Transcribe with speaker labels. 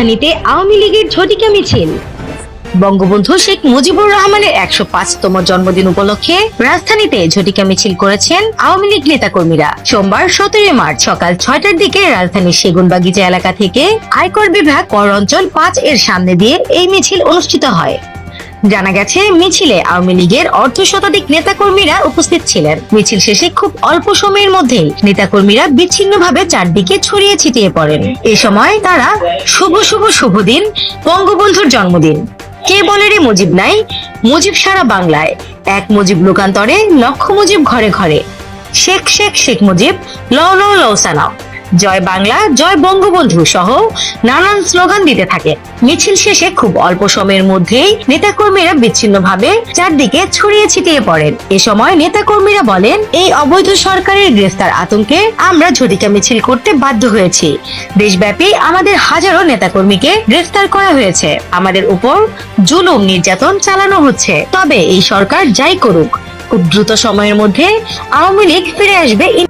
Speaker 1: রাজধানীতে আওয়ামী লীগের ঝটিকা মিছিল। বঙ্গবন্ধু শেখ মুজিবুর রহমানের একশো পাঁচতম জন্মদিন উপলক্ষে রাজধানীতে ঝটিকা মিছিল করেছেন আওয়ামী লীগ নেতাকর্মীরা। সোমবার সতেরোই মার্চ সকাল ছয়টার দিকে রাজধানীর সেগুনবাগিচা এলাকা থেকে আয়কর বিভাগ কর অঞ্চল পাঁচ এর সামনে দিয়ে এই মিছিল অনুষ্ঠিত হয়। জানা গেছে, মিছিলে আওয়ামী লীগের অর্ধ শতাধিক নেতাকর্মীরা উপস্থিত ছিলেন। মিছিল শেষে খুব অল্প সময়ের মধ্যেই নেতাকর্মীরা বিচ্ছিন্নভাবে চারদিকে ছড়িয়ে ছিটিয়ে পড়েন। এ সময় তারা শুভ শুভ শুভ দিন, বঙ্গবন্ধুর জন্মদিন। কে বলে রে মুজিব নাই? মুজিব সারা বাংলায়। এক মুজিব লোকান্তরে লক্ষ মুজিব ঘরে ঘরে। শেখ শেখ শেখ মুজিব, লও লও লও সানাও জয় বাংলা, জয় বঙ্গবন্ধু সহ নানান স্লোগান দিতে থাকে। মিছিল শেষে খুব অল্প সময়ের মধ্যেই নেতাকর্মীরা বিচ্ছিন্নভাবে চারদিকে ছড়িয়ে ছিটিয়ে পড়েন। এ সময় নেতাকর্মীরা বলেন, এই অবৈধ সরকারের গ্রেফতার আতঙ্কে আমরা ঝটিকা মিছিল করতে বাধ্য হয়েছি। দেশব্যাপী আমাদের হাজারো নেতাকর্মীকে গ্রেফতার করা হয়েছে। আমাদের উপর জুলুম নির্যাতন চালানো হচ্ছে। তবে এই সরকার যাই করুক, খুব দ্রুত সময়ের মধ্যে আওয়ামী লীগ ফিরে আসবে